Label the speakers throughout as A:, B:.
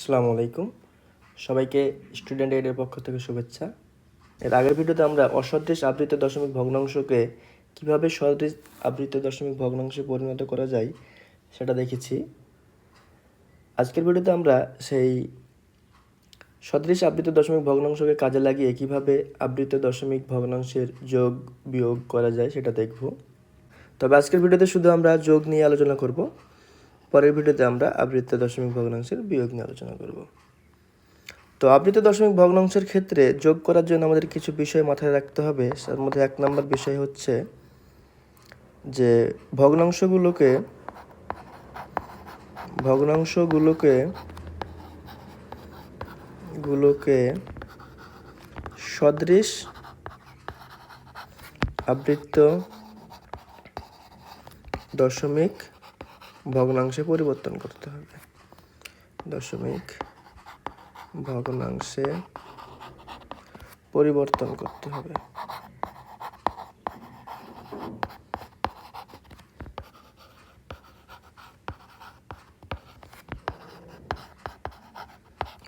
A: আসসালামু আলাইকুম। সবাইকে স্টুডেন্ট এইডের পক্ষ থেকে শুভেচ্ছা। এর আগের ভিডিওতে আমরা অসদৃশ আবৃত দশমিক ভগ্নাংশকে কীভাবে সদৃশ আবৃত দশমিক ভগ্নাংশে পরিণত করা যায় সেটা দেখেছি। আজকের ভিডিওতে আমরা সেই সদৃশ আবৃত দশমিক ভগ্নাংশকে কাজে লাগিয়ে কীভাবে আবৃত দশমিক ভগ্নাংশের যোগ বিয়োগ করা যায় সেটা দেখব। তবে আজকের ভিডিওতে শুধু আমরা যোগ নিয়ে আলোচনা করব। পরের ভিডিওতে আমরা আবৃত দশমিক ভগ্নাংশের বিয়োগ নিয়ে আলোচনা করব। তো আবৃত দশমিক ভগ্নাংশের ক্ষেত্রে যোগ করার জন্য আমাদের কিছু বিষয় মাথায় রাখতে হবে। তার মধ্যে এক নম্বর বিষয় হচ্ছে যে ভগ্নাংশগুলোকে ভগ্নাংশগুলোকে, গুলোকে সদৃশ আবৃত দশমিক ভগ্নাংশে পরিবর্তন করতে হবে। দশমিক ভগ্নাংশে পরিবর্তন করতে হবে।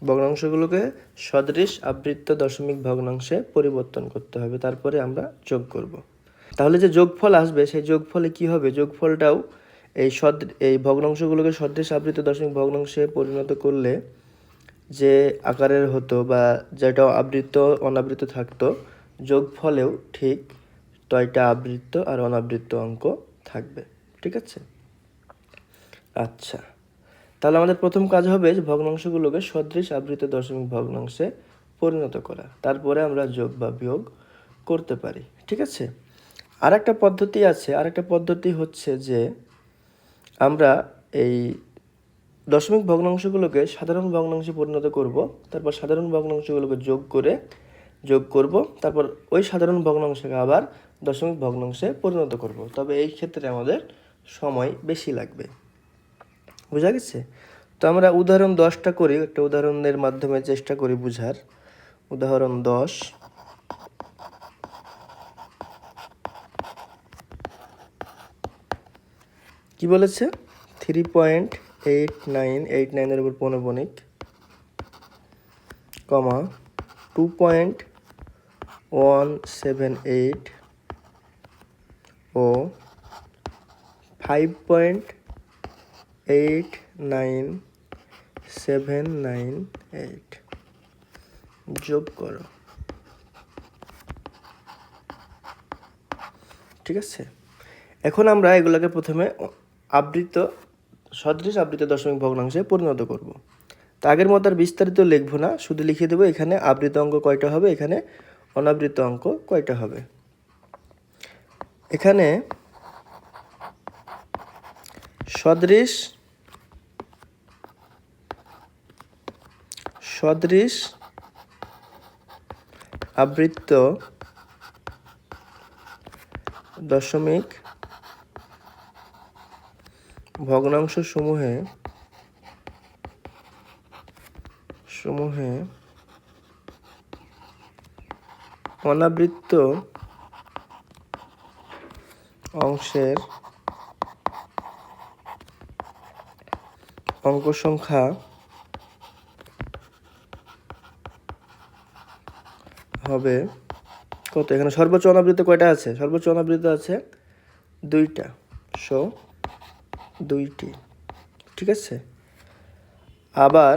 A: ভগ্নাংশগুলোকে সদৃশ আবৃত্ত দশমিক ভগ্নাংশে পরিবর্তন করতে হবে, তারপরে আমরা যোগ করব। তাহলে যে যোগফল আসবে, সেই যোগফলে কি হবে? যোগফলটাও এই সদ, এই ভগ্নাংশগুলোকে সদৃশ আবৃত দশমিক ভগ্নাংশে পরিণত করলে যে আকারের হতো বা যেটা আবৃত, অনাবৃত থাকতো যোগফলেও ঠিক তয়টা আবৃত্ত আর অনাবৃত্ত অঙ্ক থাকবে। ঠিক আছে? আচ্ছা। তাহলে আমাদের প্রথম কাজ হবে যে ভগ্নাংশগুলোকে সদৃশ আবৃত দশমিক ভগ্নাংশে পরিণত করা। তারপরে আমরা যোগ বা বিয়োগ করতে পারি। ঠিক আছে? আর একটা পদ্ধতি আছে। আর একটা পদ্ধতি হচ্ছে যে আমরা এই দশমিক ভগ্নাংশগুলোকে সাধারণ ভগ্নাংশে পরিণত করব, তারপর সাধারণ ভগ্নাংশগুলোকে যোগ করে, যোগ করব, তারপর ওই সাধারণ ভগ্নাংশকে আবার দশমিক ভগ্নাংশে পরিণত করব। তবে এই ক্ষেত্রে আমাদের সময় বেশি লাগবে। বোঝা গেছে? তো আমরা উদাহরণ দশটা করি, একটা উদাহরণের মাধ্যমে চেষ্টা করি বুঝার। উদাহরণ দশ। কি বলেছে? Three point eight nine eight নাইনের উপর পৌনপণিক comma two point one seven eight ও five point eight nine seven nine eight যোগ করো। ঠিক আছে? এখন আমরা এগুলোকে প্রথমে আবৃত, সদৃশ আবৃত দশমিক ভগ্নাংশে পরিণত করব। তা আগের মতো আর বিস্তারিত লিখব না, শুধু লিখে দেবো এখানে আবৃত অঙ্ক কয়টা হবে, এখানে অনাবৃত অঙ্ক কয়টা হবে। এখানে সদৃশ সদৃশ আবৃত্ত দশমিক ভগ্নাংশ সমূহে সমূহে অনাবৃত্ত অংশের অঙ্ক সংখ্যা হবে কত? এখানে সর্বোচ্চ অনাবৃত কয়টা আছে? সর্বোচ্চ অনাবৃত আছে দুইটা। সো দুইটি, ঠিক আছে? আবার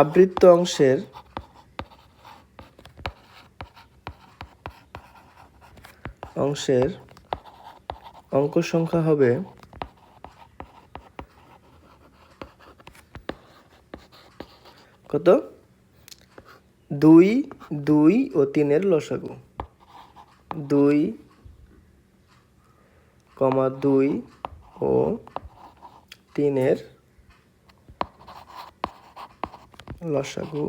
A: আবৃত্ত অংশের অংশের অঙ্ক সংখ্যা হবে কত? দুই দুই ও তিনের লসাগু। দুই কমা দুই ও তিনের লসাগু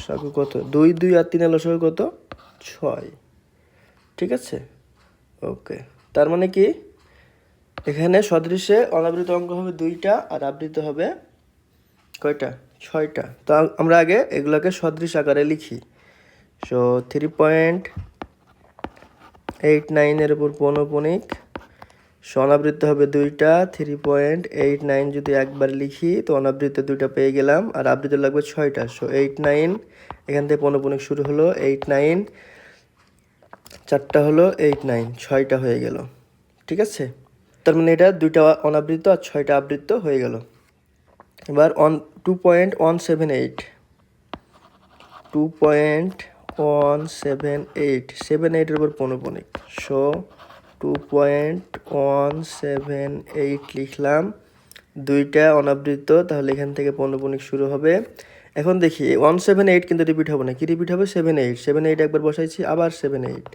A: সাগু কত? দুই দুই আর তিনের লসাগু কত? ছয়। ঠিক আছে? ওকে। তার মানে কি? এখানে সদৃশে অনাবৃত অঙ্ক হবে দুইটা আর আবৃত হবে কয়টা? ছয়টা। তো আমরা আগে এগুলোকে সদৃশ আকারে লিখি। সো থ্রি পয়েন্ট এইট নাইনের উপর পৌনপণিক অনাবৃত্ত হবে দুইটা থ্রি পয়েন্ট এইট নাইন যদি একবার লিখি, তো অনাবৃত্ত দুইটা পেয়ে গেলাম, আর আবৃত্ত লাগবে ছয়টা। সো এইট নাইন এখান থেকে পনপনিক শুরু হলো এইট নাইন চারটা হলো এইট নাইন ছয়টা হয়ে গেল। ঠিক আছে? তার মানে এটা দুইটা অনাবৃত্ত আর ছয়টা আবৃত্ত হয়ে গেল। এবার on two point one seven eight two point one seven eight seven এইটের উপর পনপনিক so two point one seven eight লিখলাম। দুইটা অনাবৃত্ত তাহলে এখান থেকে পনপনিক শুরু হবে। এখন দেখি ওয়ান সেভেন এইট কিন্তু রিপিট হবে না। কি রিপিট হবে? সেভেন এইট সেভেন এইট একবার বসাইছি, আবার সেভেন এইট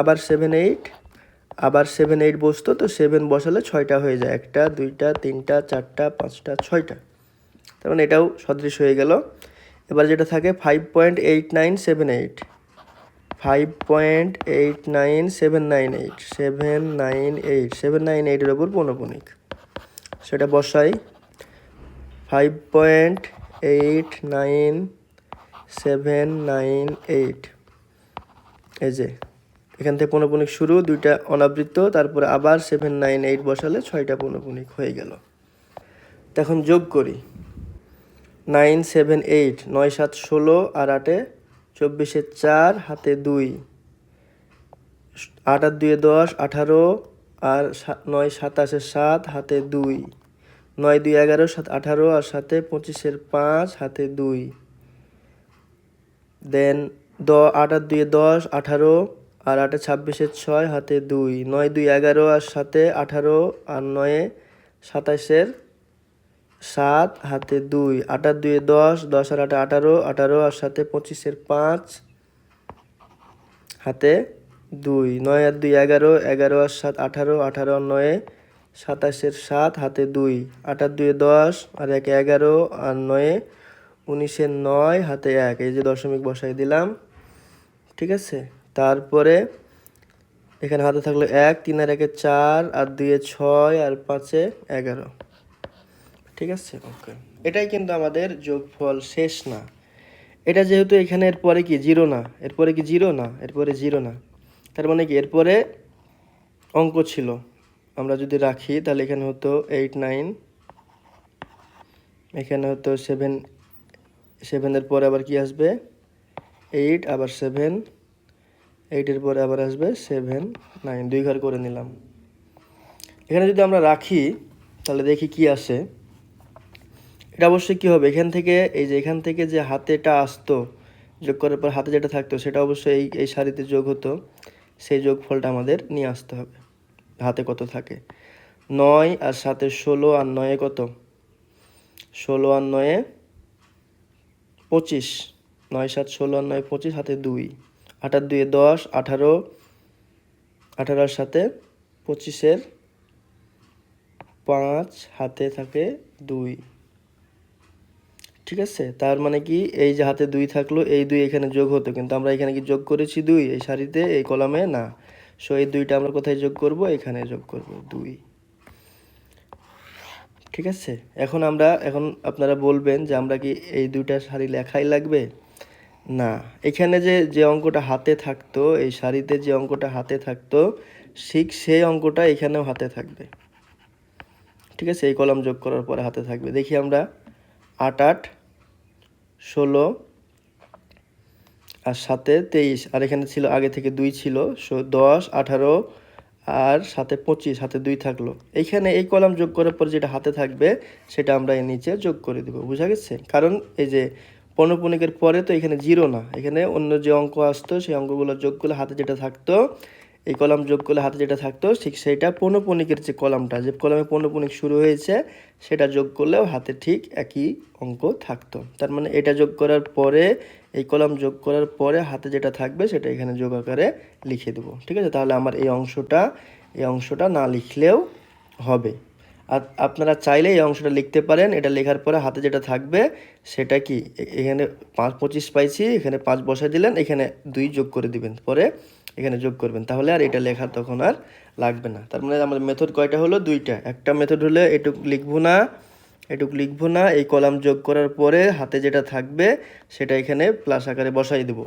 A: আবার সেভেন এইট আবার সেভেন এইট বসতো, তো সেভেন বসালে ছয়টা হয়ে যায়। একটা, দুইটা, তিনটা, চারটা, পাঁচটা, ছয়টা। তার মানে এটাও সদৃশ হয়ে গেল। এবার যেটা থাকে five point eight nine seven eight five point eight nine seven nine eight seven nine eight seven nine এইটের ওপর পনপনিক। সেটা বসাই। Five point eight nine seven nine eight এই যে, এখান থেকে পনপনিক শুরু, দুইটা অনাবৃত্ত, তারপরে আবার সেভেন নাইন এইট বসালে ছয়টা পনপনিক হয়ে গেল। তো এখন যোগ করি। নাইন সেভেন এইট, নয় সাত ষোলো আর আটে চব্বিশে চার, হাতে দুই। আট আর দুয়ে দশ, আঠারো আর নয় সাতাশে সাত, হাতে দুই। নয় দুই এগারো, সাত আঠারো আর সাথে পঁচিশের পাঁচ, হাতে দুই। দেন দ, আট আর দুয়ে দশ, আঠারো আর আটে ছাব্বিশের ছয়, হাতে দুই। নয় দুই এগারো আর সাথে আঠারো আর নয়ে সাতাশের সাত, হাতে দুই, আটার দুয়ে দশ দশ আর আটে আঠারো আঠারো আর সাথে পঁচিশের পাঁচ। হাতে দুই, নয় আর দুই এগারো এগারো আর সাত আঠারো আঠারো আর নয়ে, সাতাশের সাত, হাতে দুই আটার দুয়ে দশ আর একে এগারো আর নয়ে, উনিশের নয়, হাতে এক। এই যে দশমিক বসাই দিলাম, ঠিক আছে? তারপরে এখানে হাতে থাকল এক তিন আর একে চার আর দুয়ে ছয় আর পাঁচে এগারো। ঠিক আছে? ওকে এটাই কিন্তু আমাদের যোগফল শেষ না। এটা যেহেতু এখানে এরপরে কি? জিরো না। এরপরে কি জিরো? না। এরপরে জিরো না। তার মানে কি? এরপরে অঙ্ক ছিল। আমরা যদি রাখি, তাহলে এখানে হতো এইট নাইন এখানে হতো সেভেন সেভেনের পরে আবার কি আসবে? এইট আবার সেভেন এইটের পরে আবার আসবে সেভেন নাইন দুই ঘর করে নিলাম। এখানে যদি আমরা রাখি, তাহলে দেখি কি আসে। এটা অবশ্যই কী হবে? এখান থেকে, এই যে এখান থেকে যে হাতেটা আসতো, যোগ করার পর হাতে যেটা থাকতো, সেটা অবশ্যই এই এই শাড়িতে যোগ হতো। সেই যোগফলটা আমাদের নিয়ে আসতে হবে। হাতে কত থাকে? নয় আর সাথে ষোলো আর নয়ে কত? ষোলো আর নয়ে পঁচিশ। নয় সাত ষোলো আর নয় পঁচিশ, হাতে দুই। আঠার দুয়ে দশ, আঠারো। আঠারোর সাথে পঁচিশের পাঁচ, হাতে থাকে দুই। ঠিক আছে? তার মানে কি, এই যে হাতে দুই থাকল, এই দুই এখানে যোগ হতো। কিন্তু আমরা এখানে কি যোগ করেছি দুই? এই সারিতে, এই কলামে? না। সো এই দুইটা আমরা কোথায় যোগ করব? এখানে যোগ করব দুই। ঠিক আছে? এখন আমরা, এখন আপনারা বলবেন যে আমরা কি এই দুইটা শাড়ি লেখাই লাগবে? না। এখানে যে যে অঙ্কটা হাতে থাকতো, এই শাড়িতে যে অঙ্কটা হাতে থাকতো, ঠিক সেই অঙ্কটা এখানেও হাতে থাকবে। ঠিক আছে? এই কলাম যোগ করার পরে হাতে থাকবে। দেখি আমরা, আট আট ষোলো আর সাথে তেইশ, আর এখানে ছিল, আগে থেকে দুই ছিল দশ, আঠারো আর সাথে পঁচিশ, হাতে দুই থাকল। এইখানে এই কলাম যোগ করার পর যেটা হাতে থাকবে, সেটা আমরা এর নিচে যোগ করে দেবো, বুঝা গেছে? কারণ এই যে পণ্যপণিকের পরে তো এখানে জিরো না, এখানে অন্য যে অঙ্ক আসতো, সেই অঙ্কগুলো যোগ করলে হাতে যেটা থাকতো এই কলাম যোগ করলে হাতে যেটা থাকতো, ঠিক সেইটা পণ্যপণিকের যে কলামটা, যে কলামে পণ্যপণিক শুরু হয়েছে, সেটা যোগ করলেও হাতে ঠিক একই অঙ্ক থাকতো। তার মানে এটা যোগ করার পরে, এই কলাম যোগ করার পরে হাতে যেটা থাকবে, সেটা এখানে যোগ আকারে লিখে দেবো। ঠিক আছে? তাহলে আমার এই অংশটা এই অংশটা না লিখলেও হবে। আর আপনারা চাইলে এই অংশটা লিখতে পারেন, এটা লেখার পরে হাতে যেটা থাকবে, সেটা কি? এখানে পাঁচ, পঁচিশ পাইছি, এখানে পাঁচ বসায় দিলেন, এখানে দুই যোগ করে দিবেন। পরে এখানে যোগ করবেন। তাহলে আর এটা লেখা তখন আর লাগবে না। তার মানে আমাদের মেথড কয়টা হলো? দুইটা। একটা মেথড হলে এটুক লিখব না, এটুক লিখব না, এই কলাম যোগ করার পরে হাতে যেটা থাকবে সেটা এখানে প্লাস আকারে বসাই দেবো।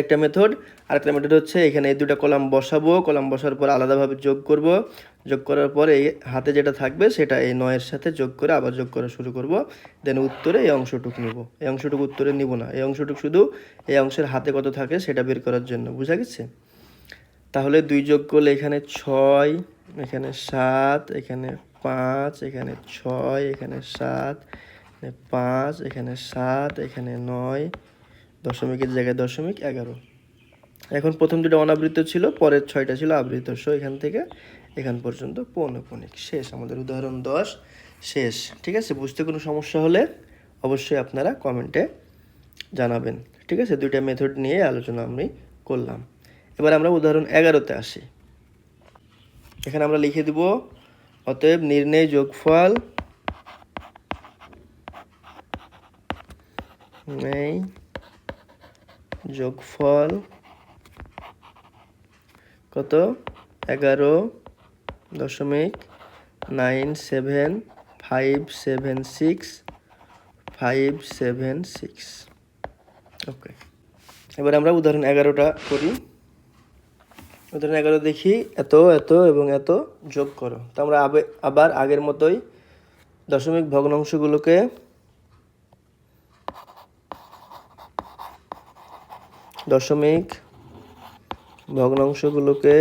A: একটা মেথড আরেকটা মেথড হচ্ছে এখানে এই দুটো কলাম বসাবো। কলাম বসার পর আলাদাভাবে যোগ করব। যোগ করার পর এই হাতে যেটা থাকবে সেটা এই নয়ের সাথে যোগ করে আবার যোগ করা শুরু করব। দেন উত্তরে এই অংশটুকু নিব। এই অংশটুকু উত্তরে নিব না। এই অংশটুকু শুধু এই অংশের হাতে কত থাকে সেটা বের করার জন্য। বুঝা গেছে? তাহলে দুই যোগ করলে এখানে ছয়, এখানে সাত, এখানে পাঁচ, এখানে ছয়, এখানে সাত পাঁচ, এখানে সাত, এখানে নয় দশমিকের জায়গায় দশমিক এগারো। এখন প্রথম দুটো অনাবৃত ছিল, পরের ছয়টা ছিল আবৃত। সো এখান থেকে এখান পর্যন্ত পৌনপণিক শেষ, আমাদের উদাহরণ দশ। শেষ, ঠিক আছে? বুঝতে কোনো সমস্যা হলে অবশ্যই আপনারা কমেন্টে জানাবেন। ঠিক আছে? দুইটা মেথড নিয়ে আলোচনা আমি করলাম। এবার আমরা উদাহরণ এগারোতে আসি। এখানে আমরা লিখে দিব, অতএব নির্ণয় যোগফল নেই। যোগফল কত? এগারো দশমিক nine seven five seven six five seven six. Okay এবার আমরা উদাহরণ এগারোটা করি। উদাহরণ এগারো দেখি, এত এত এবং এত যোগ করো। তো আমরা আবে আবার আগের মতোই দশমিক ভগ্নাংশগুলোকে দশমিক ভগ্নাংশগুলোকে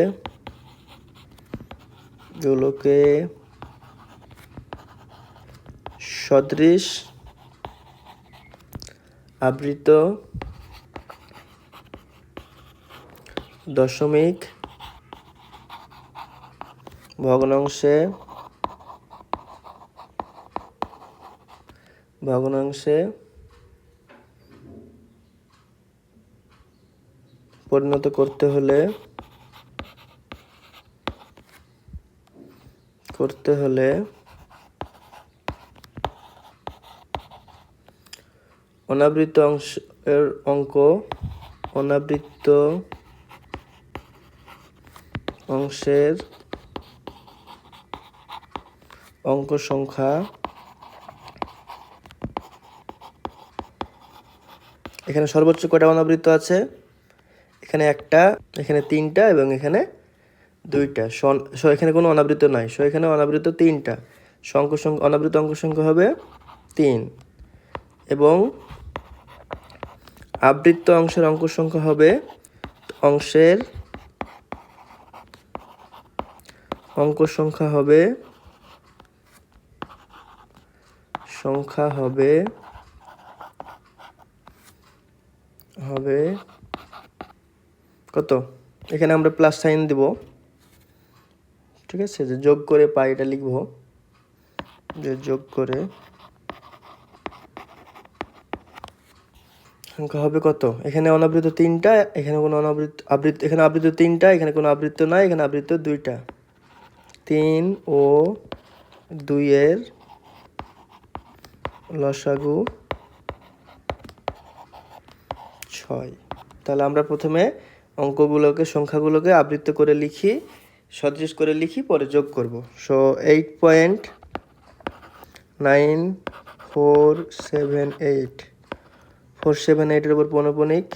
A: গুলোকে সদৃশ আবৃত দশমিক ভগ্নাংশে ভগ্নাংশে পরিণত করতে হলে করতে হলে অনাবৃত অংশের অঙ্ক, অনাবৃত অংশের অঙ্ক সংখ্যা এখানে সর্বোচ্চ কয়টা অনাবৃত আছে? এখানে একটা, এখানে তিনটা এবং এখানে দুইটা। সো, এখানে কোনো অনাবৃত নাই। সো, এখানে অনাবৃত তিনটা। সংখ্য, সংখ্যা, অনাবৃত অঙ্ক সংখ্যা হবে তিন। এবং আবৃত্ত অংশের অঙ্ক সংখ্যা হবে, অংশের অঙ্ক সংখ্যা হবে সংখ্যা হবে হবে কত? এখানে আমরা প্লাস সাইন দিব। ঠিক আছে? যে যোগ করে পাই, এটা লিখব। যে যোগ করে সংখ্যা হবে কত? এখানে অনাবৃত তিনটা, এখানে কোনো অনাবৃত আবৃত, এখানে আবৃত তিনটা, এখানে কোনো আবৃত্ত নাই, এখানে আবৃত দুইটা। তিন ও দুইয়ের লসাগু ছয়। তাহলে আমরা প্রথমে অঙ্কগুলোকে, সংখ্যাগুলোকে আবৃত্ত করে লিখি, সদৃশ করে লিখি, পরে যোগ করব। So eight point nine four seven eight four seven এইটের উপর পনপনিক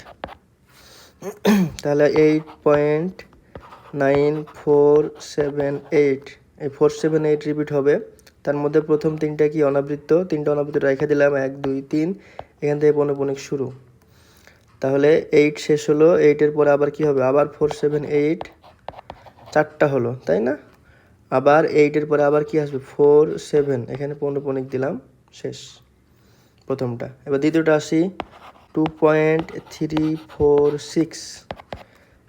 A: তাহলে eight point nine four seven eight এই ফোর সেভেন এইট রিপিট হবে। তার মধ্যে প্রথম তিনটা কি অনাবৃত্ত? তিনটা অনাবৃত্ত রেখে দিলাম। এক, দুই, তিন। এখান থেকে পনপনিক শুরু। তাহলে এইট শেষ হলো এইটের পরে আবার কি হবে? আবার ফোর সেভেন এইট চারটা হলো, তাই না? আবার এইটের পরে আবার কি আসবে? ফোর সেভেন এখানে পৌনপনিক দিলাম, শেষ প্রথমটা। এবার দ্বিতীয়টা আসি two point three four six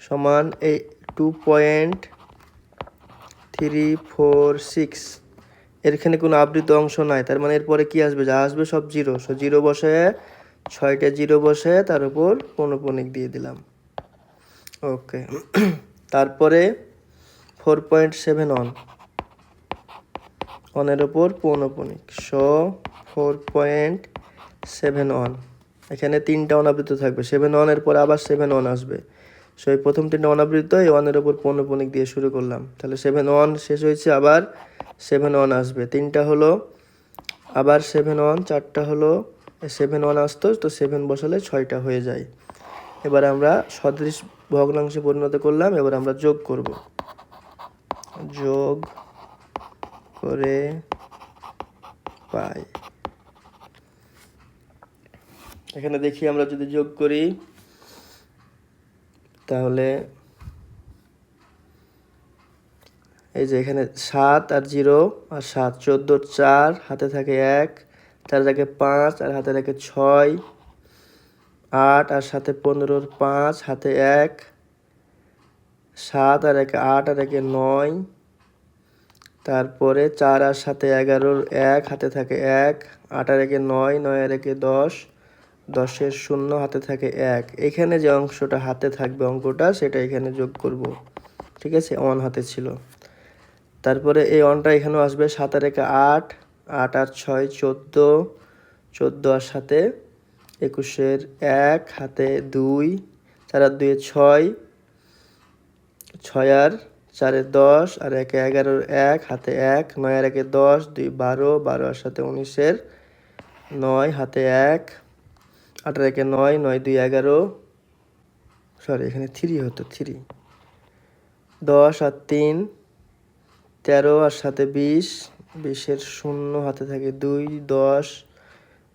A: সমান এই two point three four six এখানে কোনো আবৃত অংশ নাই, তার মানে এরপরে কি আসবে? যা আসবে সব জিরো সো জিরো বসে ছয়টা জিরো বসে তার উপর পৌনপনিক দিয়ে দিলাম। ওকে। তারপরে ফোর পয়েন্ট সেভেন ওয়ান। ওয়ানের ওপর পৌনপনিক so four point seven one. এখানে তিনটা অনাবৃত থাকবে। সেভেন ওয়ানের পর আবার সেভেন ওয়ান আসবে। সো এই প্রথম তিনটা অনাবৃত এই ওয়ানের ওপর পৌনপনিক দিয়ে শুরু করলাম। তাহলে সেভেন ওয়ান শেষ হয়েছে, আবার সেভেন ওয়ান আসবে। তিনটা হলো, আবার সেভেন ওয়ান, চারটা হলো সেভেন ওয়ান আসতো, তো সেভেন বসালে ছয়টা হয়ে যায়। এবার আমরা সদৃশ ভগ্নাংশে পরিণত করলাম, এবার আমরা যোগ করব। যোগ করে পাই। এখানে দেখি আমরা যদি যোগ করি, তাহলে এই যে এখানে সাত আর জিরো, আর সাত চোদ্দ চার, হাতে থাকে এক চার থাকে পাঁচ, আর হাতে থাকে ছয়, আট, আর সাথে পনেরোর পাঁচ, হাতে এক, সাত, আর একে আট, আর একে নয়, তারপরে চার, আর সাথে এগারোর এক, হাতে থাকে এক, আট, আর একে নয় নয়, আর একে দশ, দশের শূন্য, হাতে থাকে এক। এখানে যে অংশটা হাতে থাকবে অঙ্কটা, সেটা এখানে যোগ করব। ঠিক আছে? অন হাতে ছিল। তারপরে এই অনটা এখানেও আসবে, সাত, আর একে আট আট আর ছয়, চোদ্দ চোদ্দ আর সাথে একুশের এক, হাতে দুই, চার আর দুয়ে ছয় ছয় আর চারে দশ, আর একে এগারোর এক, হাতে এক, নয় আর একে দশ, দুই বারো বারো আর সাথে উনিশের, নয়, হাতে এক আঠারো একে নয় নয় দুই এগারো, সরি এখানে থ্রি হতো, থ্রি, দশ আর তিন, তেরো আর সাথে বিশ বিশের শূন্য হাতে থাকে দুই, দশ,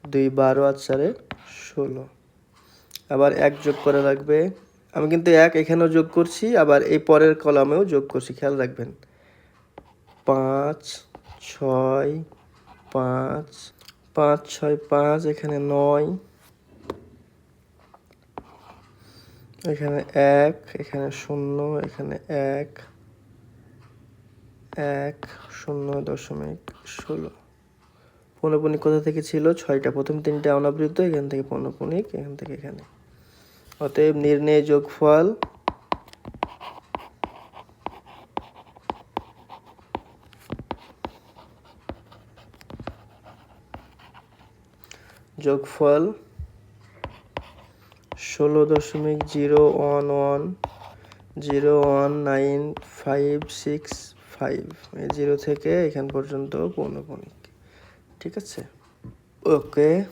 A: দুই, বারো আর চারে ষোলো। আবার এক যোগ করে রাখবে। আমি কিন্তু এক এখানেও যোগ করছি, আবার এই পরের কলামেও যোগ করছি। খেয়াল রাখবেন। পাঁচ, ছয়, পাঁচ পাঁচ, ছয়, পাঁচ, এখানে নয়। এখানে এক, এখানে শূন্য, এখানে এক এক শূন্য দশমিক ষোলো। পৌনপুনিক কোথা থেকে ছিল? ছয়টা। প্রথম তিনটা অনাবৃত, এখান থেকে পৌনপুনিক এখান থেকে এখানে। অতএব নির্ণয় যোগফল যোগফল ষোলো দশমিক zero one one, zero one nine five six five এই জিরো থেকে এখান পর্যন্ত পৌনপুনিক ঠিক আছে? ওকে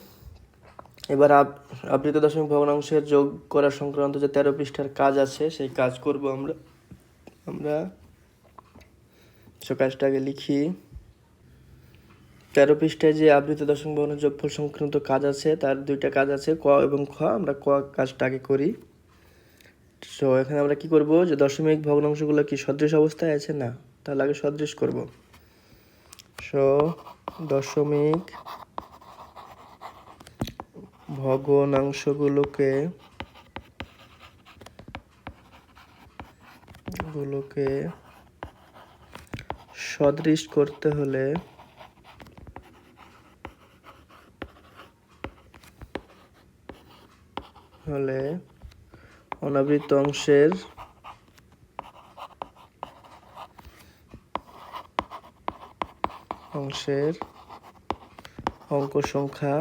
A: এবার আব- আবৃত দশমিক ভগ্নাংশের যোগ করা সংক্রান্ত যে তেরো পৃষ্ঠার কাজ আছে, সেই কাজ করব আমরা। আমরা সে কাজটা আগে লিখি। তেরো পৃষ্ঠায় যে আবৃত দশমিক ভগ্নের যোগফল সংক্রান্ত কাজ আছে, তার দুইটা কাজ আছে, ক এবং খ। আমরা ক কাজটা আগে করি। তো এখানে আমরা কি করব? যে দশমিক ভগ্নাংশগুলো কি সদৃশ অবস্থায় আছে? না। তাহলে আগে সদৃশ করব। সো দশমিক ভগ্নাংশগুলোকে গুলোকে সদৃশ করতে হলে হলে অনাবৃত অংশের অংশের অঙ্ক সংখ্যা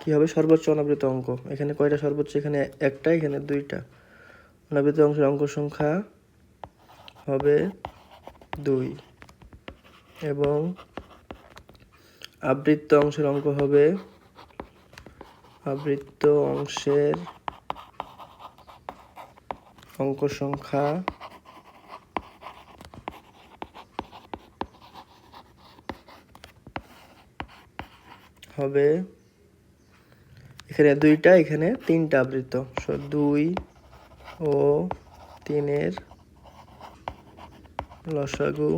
A: কি হবে? সর্বোচ্চ অনাবৃত অঙ্ক। এখানে কয়টা সর্বোচ্চ? এখানে একটা, এখানে দুইটা। অনাবৃত অংশের অঙ্ক সংখ্যা হবে দুই এবং আবৃত্ত অংশের অঙ্ক হবে, আবৃত্ত অংশের অঙ্ক সংখ্যা হবে এখানে দুইটা, এখানে তিনটা আবৃত। সো দুই ও তিনের লসাগু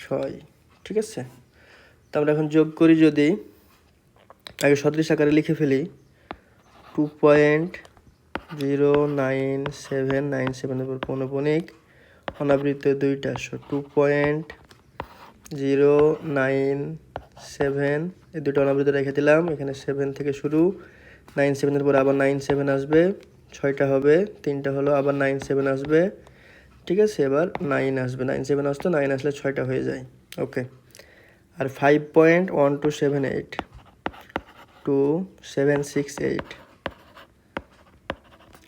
A: ছয়, ঠিক আছে? তো আমরা এখন যোগ করি যদি আগে সদৃশ আকারে লিখে ফেলি। Two point zero nine seven, nine সেভেনের উপর পৌনপনিক, অনাবৃত দুইটা, so two point zero nine seven, এই দুটো অনাবৃত রেখে দিলাম। এখানে সেভেন থেকে শুরু। নাইন সেভেনের পরে আবার নাইন সেভেন আসবে। ছয়টা হবে, তিনটা হলো, আবার নাইন সেভেন আসবে। ঠিক আছে, এবার নাইন আসবে। নাইন সেভেন আসতো নাইন আসলে ছয়টা হয়ে যায়। Okay R five point one two seven eight two seven six eight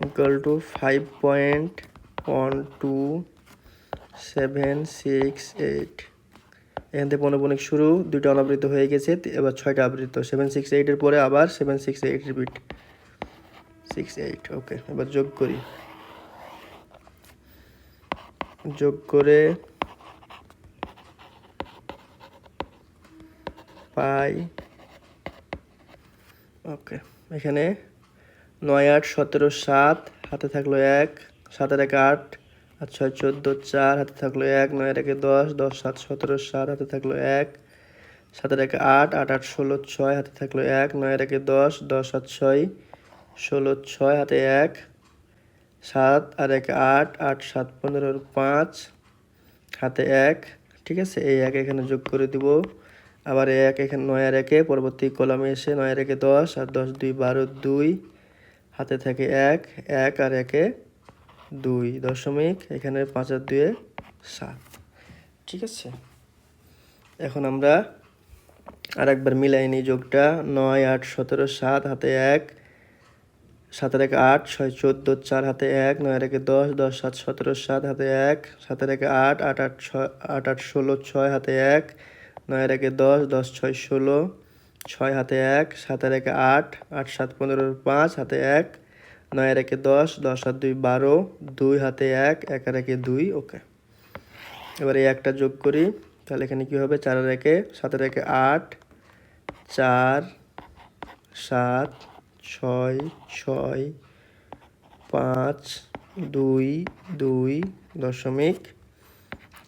A: equal to five point one two seven six eight এখান থেকে পৌনপুনিক শুরু, দুইটা অনাবৃত হয়ে গেছে এবার ছয়টা আবৃত। সেভেন সিক্স এইটের পরে আবার seven six eight repeat six eight okay এবার যোগ করি। যোগ করে পাই ওকে এখানে নয় আট, সতেরো, সাত, হাতে থাকল এক সাতের এক আট আর ছয় চোদ্দ চার, হাতে থাকল এক, নয়, একে দশ দশ, সাত, সতেরো, সাত, হাতে থাকল এক, সাতের একে আট আট আট, ষোলো, ছয়, হাতে থাকল এক, নয় একে দশ দশ, সাত, ছয়, ষোলো, ছয়, হাতে এক, সাত, আর এক আট আট, সাত, পনেরোর পাঁচ, হাতে এক, ঠিক আছে? এই এক এখানে যোগ করে দিব। আবার এক এখানে নয় আর একে, পরবর্তী কলামে এসে নয় একে দশ, আর দশ, দুই, বারো, দুই, হাতে থাকে এক এক আর একে দুই দশমিক, এখানে পাঁচ আর দুয়ে সাত। ঠিক আছে? এখন আমরা আর একবার মিলাই নিই যোগটা। নয়, আট, সতেরো, সাত, হাতে এক। সাতের এক আট, ছয়, চোদ্দ, চার, হাতে এক। নয় একে দশ দশ, সাত, সতেরো, সাত, হাতে এক। সাতের একে আট আট আট, ছয়, আট আট, ষোলো, ছয়, হাতে এক। নয় একে দশ দশ, ছয়, ষোলো, ছয়, হাতে এক। সাতের একে আট আট, সাত, পনেরো, পাঁচ, হাতে এক। নয় একে দশ দশ আর দুই বারো, দুই হাতে এক এক আর একে দুই, ওকে। এবার এই একটা যোগ করি, তাহলে এখানে কি হবে? চার আর একে সাতের একে আট, চার, সাত, ছয় ছয়, পাঁচ, দুই দুই, দশমিক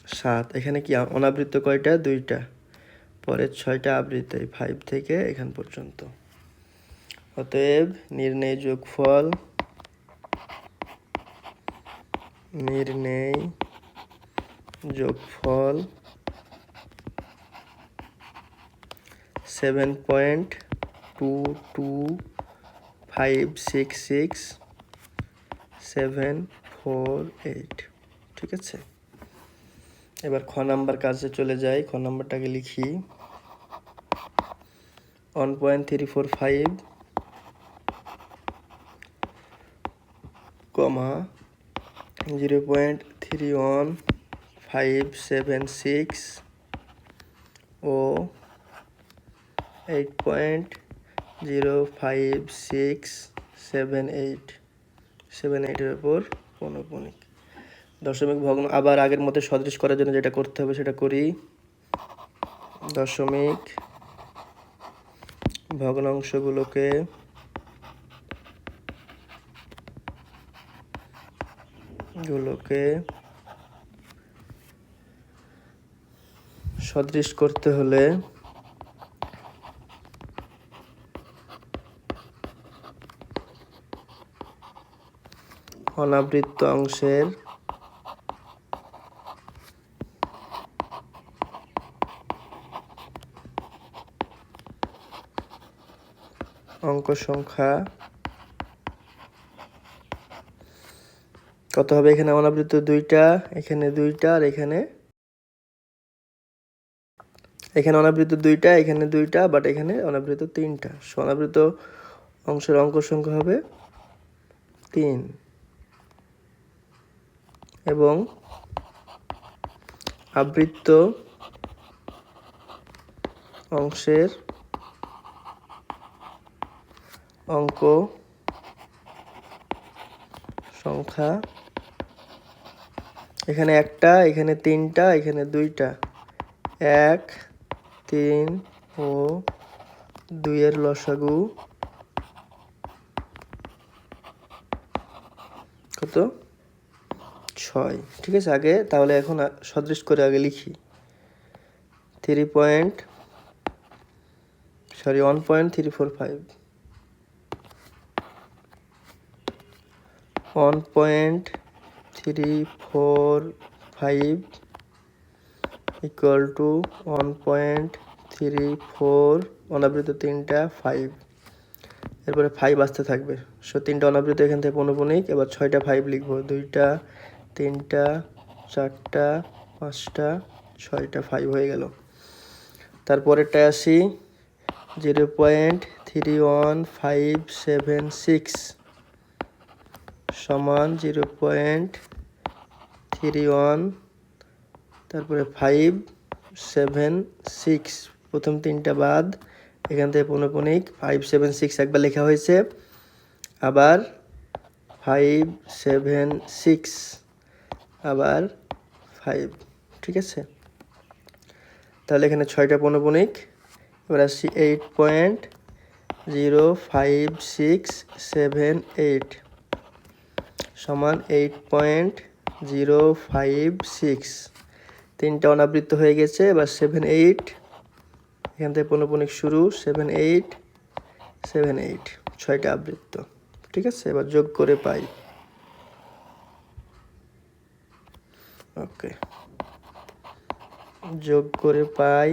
A: সাত। এখানে কি অনাবৃত্ত কয়টা? দুইটা। পরের ছয়টা আবৃত্ত ফাইভ থেকে এখান পর্যন্ত। অতএব নির্ণয় যোগফল নির্ণয়, যোগফল seven point two two five six six seven four eight ঠিক আছে? এবার খ নাম্বার কাজে চলে যাই, খ নাম্বারটাকে লিখি। One point three four five comma zero point three one five seven six ও eight point zero five six seven eight seven এইটের উপর পৌনপুনিক দশমিক ভগ্ন আবার আগের মতো সদৃশ করার জন্য যেটা করতে হবে সেটা করি। দশমিক ভগ্নাংশগুলোকে গুলোকে সদৃশ করতে হলে অনাবৃত্ত অংশের অঙ্ক সংখ্যা কত হবে? এখানে অনাবৃত দুইটা, এখানে দুইটা, আর এখানে এখানে অনাবৃত দুইটা, এখানে দুইটা বাট এখানে অনাবৃত তিনটা। অনাবৃত অংশের অঙ্ক সংখ্যা হবে তিন। এবং আবৃত্ত অংশের অঙ্ক সংখ্যা এখানে একটা, এখানে তিনটা, এখানে দুইটা। এক, তিন ও দুইয়ের লসাগু। কত? ছয়। ঠিক আছে, আগে তাহলে এখন সদৃশ করে আগে লিখি। Three point sorry one point three four five one point three four five equal to one point three four অনাবৃত তিনটা ফাইভ এরপরে ফাইভ আসতে থাকবে। সো তিনটা অনাবৃত এখান থেকে পৌনপুনিক এবার ছয়টা ফাইভ লিখব। দুইটা, তিনটা, চারটা, পাঁচটা, ছয়টা ফাইভ হয়ে গেল। তারপরেরটা আসি। Zero point three one five seven six সমান জিরো পয়েন্ট থ্রি ওয়ান, তারপরে ফাইভ, সেভেন, সিক্স, প্রথম তিনটা বাদ, এখান থেকে পৌনপুনিক ফাইভ, সেভেন, সিক্স একবার লেখা হয়েছে। আবার ফাইভ, সেভেন, সিক্স, আবার ফাইভ, ঠিক আছে? তাহলে এখানে ছয়টা পৌনপুনিক এবার আসছি eight point zero five six seven eight সমান eight point zero five six তিনটা অনাবৃত্ত হয়ে গেছে, এবার সেভেন এইট এখান থেকে পৌনপুনিক শুরু সেভেন এইট সেভেন এইট ছয়টা আবৃত্ত, ঠিক আছে? এবার যোগ করে পাই। ওকে যোগ করে পাই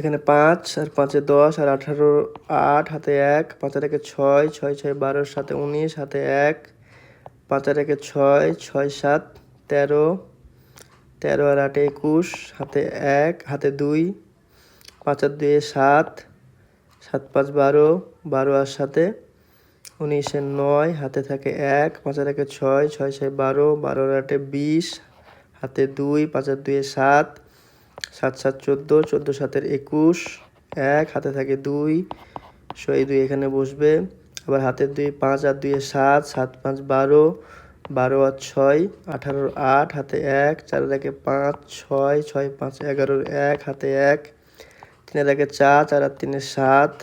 A: এখানে পাঁচ, আর পাঁচে দশ, আর আঠারো, আট, হাতে এক পাঁচের একে ছয় ছয় ছয় বারোর সাথে উনিশ, হাতে এক পাঁচের একে ছয় ছয়, সাত, তেরো তেরো, আর আটে একুশ, হাতে এক, হাতে দুই, পাঁচ আর দুয়ে সাত সাত, পাঁচ, বারো বারো, আর সাথে উনিশে নয়, হাতে থাকে এক পাঁচের একে ছয় ছয় ছয়, বারো বারোর আটে বিশ, হাতে দুই, পাঁচ পাঁচের দুয়ে সাত সাত সাত চোদ্দ চোদ্দ সাতের একুশ, এক, হাতে থাকে দুই সই দুই এখানে বসবে। আবার হাতের দুই, পাঁচ আর দুইয়ে সাত সাত, পাঁচ, বারো বারো আর ছয়, আঠারোর আট, হাতে এক, চার একে পাঁচ, ছয় ছয়, পাঁচ, এগারোর এক, হাতে এক তিনের একে চার চার আর তিনে সাত,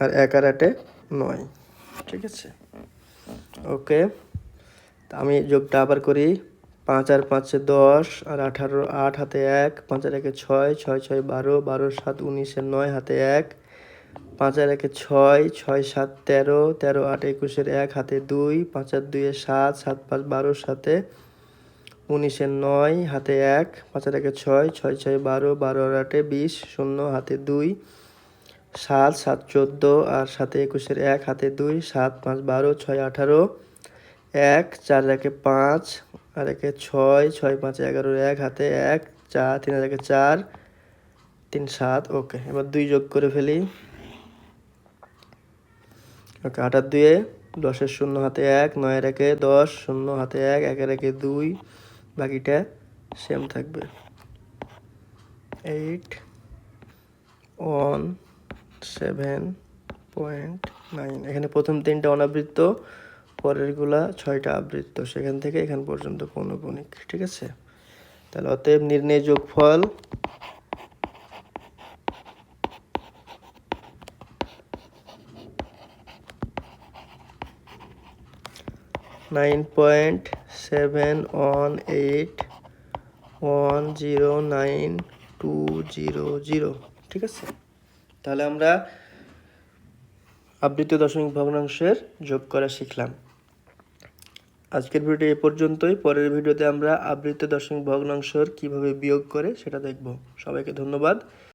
A: আর এক আর আটে নয়। ঠিক আছে? ওকে আমি যোগটা আবার করি। পাঁচ আর পাঁচে দশ, আর আঠারো, আট হাতে এক, পাঁচ আর একে ছয় ছয় ছয় বারো বারো, সাত, উনিশে নয় হাতে এক, পাঁচ আর একে ছয় ছয়, সাত, তেরো তেরো, আট একুশের এক হাতে দুই, পাঁচ আর দুইয়ে সাত সাত, পাঁচ বারোর সাথে উনিশের নয় হাতে এক, পাঁচ আর একে ছয় ছয় ছয়, বারো বারো আর আটে বিশ, শূন্য হাতে দুই, সাত সাত, চোদ্দ, আর সাথে একুশের এক হাতে দুই, সাত, পাঁচ, বারো, ছয়, আঠারো, এক, চার, একে পাঁচ আর একে ছয় ছয়, পাঁচ এগারোর এক, হাতে এক, চার, তিন একে চার, তিন, সাত, ওকে, এবার দুই যোগ করে ফেলি। ওকে, আটার দুয়ে দশের শূন্য হাতে এক, নয়ের একে দশ, শূন্য হাতে এক, একের একে দুই, বাকিটা সেম থাকবে। Eight one seven point nine এখানে প্রথম তিনটা অনাবৃত্ত। পরেরগুলা ছয়টা আবৃত্ত, সেখান থেকে এখান পর্যন্ত পৌনপুনিক, ঠিক আছে? তাহলে অতএব নির্ণয় যোগফল nine point seven one eight one zero nine two zero zero, ঠিক আছে? তাহলে আমরা আবৃত্ত দশমিক ভগ্নাংশের যোগ করা শিখলাম। আজকের ভিডিও এ পর্যন্তই। পরের ভিডিওতে আমরা আবৃত্ত দশমিক ভগ্নাংশর কীভাবে বিয়োগ করে সেটা দেখব। সবাইকে ধন্যবাদ।